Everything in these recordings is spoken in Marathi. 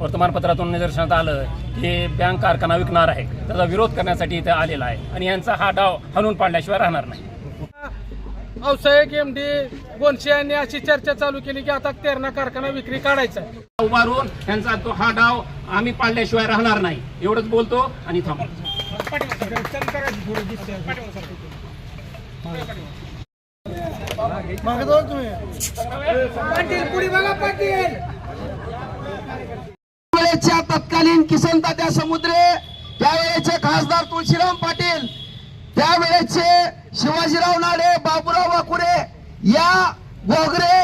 वर्तमानपत्रातून निदर्शनात आलं की बँक कारखाना विकणार आहे. त्याचा विरोध करण्यासाठी इथे आलेला आहे. आणि यांचा हा डाव हणून पाडल्याशिवाय राहणार नाही. व्यावसायिक एम डी गोनशे यांनी अशी चर्चा चालू केली की आता तेरणा कारखाना विक्री काढायचा आहे. उभारून यांचा तो हा डाव आम्ही पाडल्याशिवाय राहणार नाही. एवढंच बोलतो आणि थांबतो तत्कालीन किसन तात्या समुद्रे त्यावेळेचे खासदार तुळशीराम पाटील त्यावेळेचे शिवाजीराव नाडे बाबूराव वाकुरे या गोगरे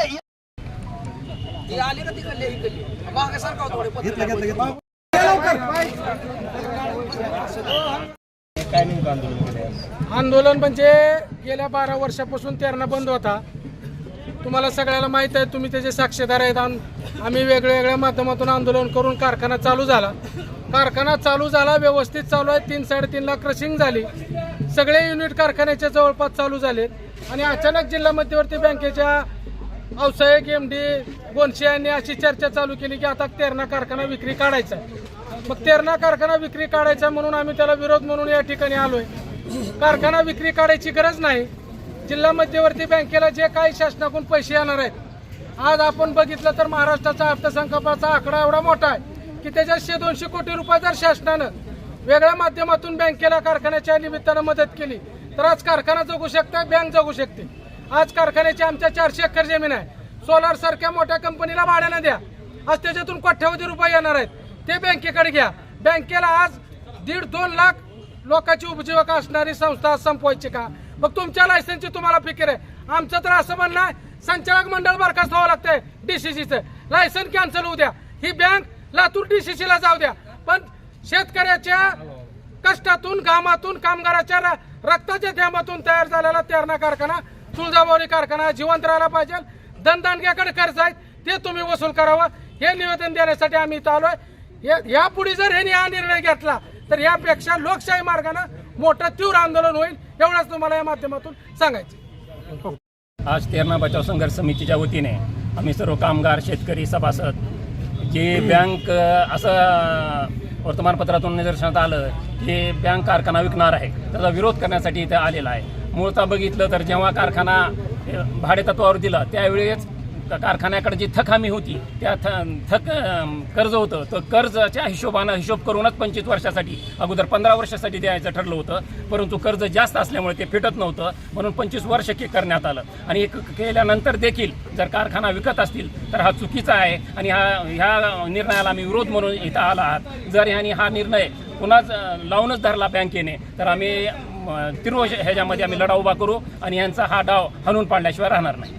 आंदोलन म्हणजे गेल्या बारा वर्षापासून तेरणा बंद होता. तुम्हाला सगळ्याला माहीत आहे तुम्ही त्याचे साक्षीदार आहेत आम- आम्ही वेगवेगळ्या माध्यमातून आंदोलन करून कारखाना चालू झाला. कारखाना चालू झाला व्यवस्थित चालू आहे. तीन साडेतीन लाख क्रशिंग झाली. सगळे युनिट कारखान्याच्या जवळपास चालू झाले आणि अचानक जिल्हा मध्यवर्ती बँकेच्या व्यावसायिक एम डी गोनशे यांनी अशी चर्चा चालू केली की आता तेरणा कारखाना विक्री काढायचा आहे. मग तेरणा कारखाना विक्री काढायचा म्हणून आम्ही त्याला विरोध म्हणून या ठिकाणी आलोय. कारखाना विक्री काढायची गरज नाही. जिल्हा मध्यवर्ती बँकेला जे काही शासनाकडून पैसे येणार आहेत आज आपण बघितलं तर महाराष्ट्राचा अर्थसंकल्पाचा आकडा एवढा मोठा आहे की त्याच्यात दोनशे कोटी रुपये जर शासनानं वेगळ्या माध्यमातून बँकेला कारखान्याच्या निमित्तानं मदत केली तर आज कारखाना जगू शकता बँक जगू शकते. आज कारखान्याची आमच्या चारशे एकर जमीन आहे. सोलार सारख्या मोठ्या कंपनीला भाड्यानं द्या. आज त्याच्यातून कोट्यावधी रुपये येणार आहेत. ते बँकेकडे घ्या. बँकेला आज दीड दोन लाख लोकांची उपजीविका असणारी संस्था संपवायची का? मग तुमच्या लायसन्सची तुम्हाला फिकर आहे. आमचं तर असं म्हणणं आहे संचालक मंडळ बरखास्त व्हावं लागतंय डीसीसीचं लायसन कॅन्सल होऊ द्या. ही बँक लातूर डीसीसीला जाऊ द्या. पण शेतकऱ्याच्या कष्टातून घामातून कामगाराच्या रक्ताच्या थेंबातून तयार झालेला तेरणा कारखाना तुळजाभवानी कारखाना जिवंत राहायला पाहिजे. धनदानग्याकडे कर्ज आहेत ते तुम्ही वसूल करावं. हे निवेदन देण्यासाठी आम्ही इथं आलोय. यापुढे जर ह्यांनी हा निर्णय घेतला तर यापेक्षा लोकशाही मार्गानं मोठं तीव्र आंदोलन होईल एवढंच तुम्हाला या माध्यमातून सांगायचं आज तेरणा बचाव संघर्ष समितीच्या वतीने आम्ही सर्व कामगार शेतकरी सभासद जे बँक असं वर्तमानपत्रातून निदर्शनात आलं की बँक कारखाना विकणार आहे त्याचा विरोध करण्यासाठी इथे आलेला आहे. मूळचा बघितलं तर जेव्हा कारखाना भाडेतत्वावर दिला त्यावेळेस कारखान्याकडे जी थक हमी होती त्या थ थक कर्ज होतं. तर कर्जाच्या हिशोबानं हिशोब करूनच पंचवीस वर्षासाठी अगोदर पंधरा वर्षासाठी द्यायचं ठरलं होतं परंतु कर्ज जास्त असल्यामुळे ते फिटत नव्हतं म्हणून पंचवीस वर्ष के करण्यात आलं. आणि एक केल्यानंतर देखील जर कारखाना विकत असतील तर हा चुकीचा आहे आणि हा ह्या निर्णयाला आम्ही विरोध म्हणून इथं आला आहात. जर ह्यांनी हा निर्णय पुन्हाच लावूनच धरला बँकेने तर आम्ही म, तीव्र ह्याच्यामध्ये आम्ही लढा उभा करू आणि यांचा हा डाव हणून पाडल्याशिवाय राहणार नाही.